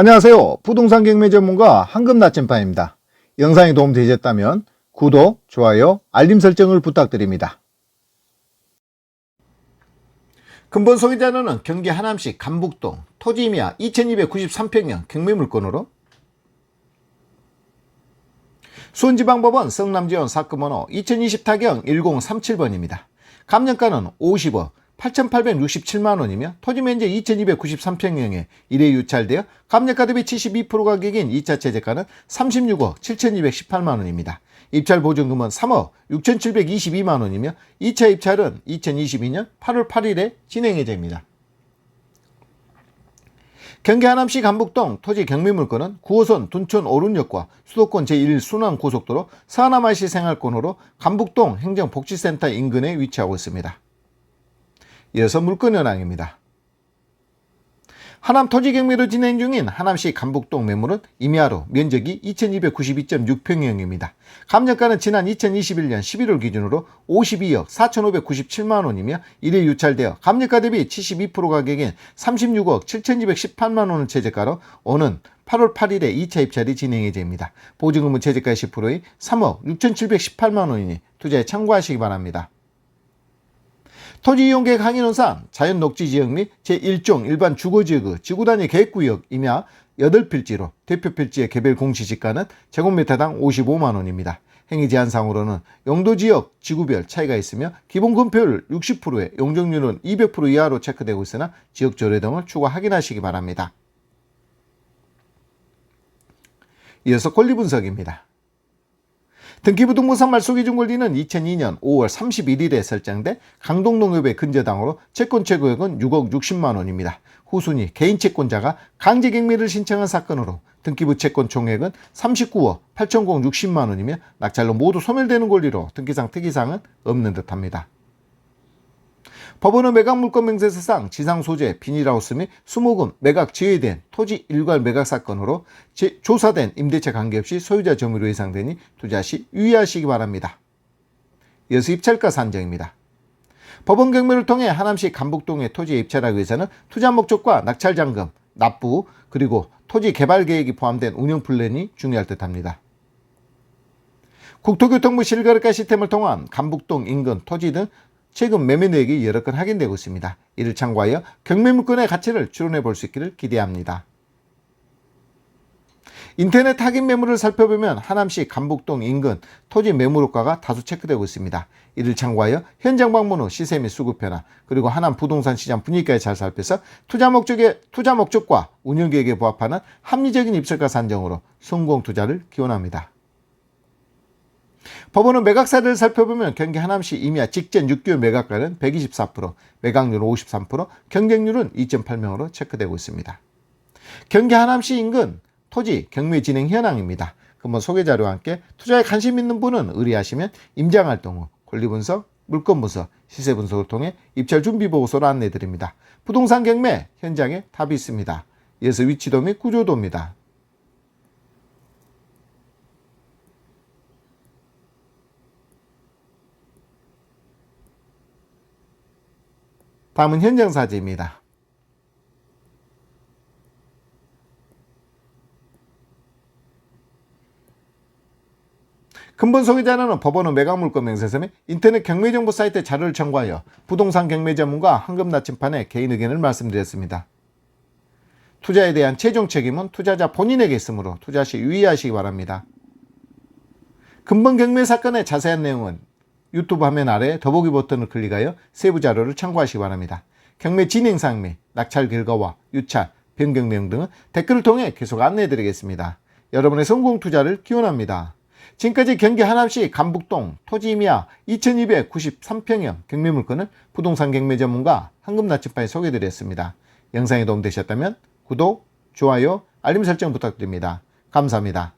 안녕하세요. 부동산 경매 전문가 황금 나침반입니다. 영상이 도움되셨다면 구독, 좋아요, 알림 설정을 부탁드립니다. 근본 소유자는 경기 하남시 간북동 토지 임야 2293평형 경매 물건으로 수원지방법원 성남지원 사건번호 2020타경 1037번입니다. 감정가는 50억 8,867만 원이며 토지 면적 2,293평형에 1회 유찰되어 감정가 대비 72% 가격인 2차 최저가는 36억 7,218만 원입니다. 입찰 보증금은 3억 6,722만 원이며 2차 입찰은 2022년 8월 8일에 진행 예정입니다. 경기 하남시 간북동 토지 경매물건은 9호선 둔촌 오륜역과 수도권 제1순환고속도로 서하남IC 생활권으로 간북동 행정복지센터 인근에 위치하고 있습니다. 이어서 물건 현황입니다. 하남 토지 경매로 진행 중인 하남시 간북동 매물은 임야로 면적이 2292.6평형입니다. 감정가는 지난 2021년 11월 기준으로 52억 4,597만 원이며 이래 유찰되어 감정가 대비 72% 가격인 36억 7,218만 원을 최저가로 오는 8월 8일에 2차 입찰이 진행 예정입니다. 보증금은 최저가 10%의 3억 6,718만 원이니 투자에 참고하시기 바랍니다. 토지 이용 계획 항의론상 자연 녹지 지역 및 제1종 일반 주거지역의 지구단위 계획구역 임야 8필지로 대표 필지의 개별 공시지가는 제곱미터당 55만 원입니다. 행위 제한상으로는 용도지역 지구별 차이가 있으며 기본 금표율 60%에 용적률은 200% 이하로 체크되고 있으나 지역 조례 등을 추가 확인하시기 바랍니다. 이어서 권리 분석입니다. 등기부등본상 말소기준 권리는 2002년 5월 31일에 설정돼 강동농협의 근저당으로 채권 최고액은 6억 60만 원입니다. 후순위 개인 채권자가 강제 경매를 신청한 사건으로 등기부 채권 총액은 39억 8,060만 원이며 낙찰로 모두 소멸되는 권리로 등기상 특이사항은 없는 듯합니다. 법원은 매각 물건 명세서상 지상 소재, 비닐하우스 및 수목금 매각 지휘된 토지 일괄 매각 사건으로 제- 조사된 임대차 관계없이 소유자 점유로 예상되니 투자 시 유의하시기 바랍니다. 이어서 입찰가 산정입니다. 법원 경매를 통해 하남시 간북동의 토지에 입찰하기 위해서는 투자 목적과 낙찰 잔금, 납부, 그리고 토지 개발 계획이 포함된 운영 플랜이 중요할 듯합니다. 국토교통부 실거래가 시스템을 통한 간북동 인근 토지 등 최근 매매 내역이 여러 건 확인되고 있습니다. 이를 참고하여 경매 물건의 가치를 추론해 볼 수 있기를 기대합니다. 인터넷 확인 매물을 살펴보면 하남시 간북동 인근 토지 매물호가가 다수 체크되고 있습니다. 이를 참고하여 현장 방문 후 시세 및 수급 변화 그리고 하남 부동산 시장 분위기까지 잘 살펴서 투자 목적의 투자 목적과 운영 계획에 부합하는 합리적인 입찰가 산정으로 성공 투자를 기원합니다. 법원은 매각사를 살펴보면 경기 하남시 임야 직전 6개월 매각가는 124%, 매각률은 53%, 경쟁률은 2.8명으로 체크되고 있습니다. 경기 하남시 인근 토지 경매 진행 현황입니다. 그럼 소개 자료와 함께 투자에 관심 있는 분은 의뢰하시면 임장 활동 후 권리 분석, 물건 분석, 시세 분석을 통해 입찰 준비 보고서를 안내 드립니다. 부동산 경매 현장에 답이 있습니다. 이어서 위치도 및 구조도입니다. 다음은 현장 사진입니다. 근본 소개자는 법원은 매각물건 명세서 및 인터넷 경매정보 사이트 자료를 참고하여 부동산 경매 전문가 황금 나침판에 개인 의견을 말씀드렸습니다. 투자에 대한 최종 책임은 투자자 본인에게 있으므로 투자 시 유의하시기 바랍니다. 근본 경매 사건의 자세한 내용은 유튜브 화면 아래 더보기 버튼을 클릭하여 세부 자료를 참고하시기 바랍니다. 경매 진행 사항 및 낙찰 결과와 유찰, 변경 내용 등은 댓글을 통해 계속 안내해 드리겠습니다. 여러분의 성공 투자를 기원합니다. 지금까지 경기 하남시 간북동 토지임야 2293평형 경매 물건을 부동산 경매 전문가 황금나침반에 소개해드렸습니다. 영상이 도움되셨다면 구독, 좋아요, 알림 설정 부탁드립니다. 감사합니다.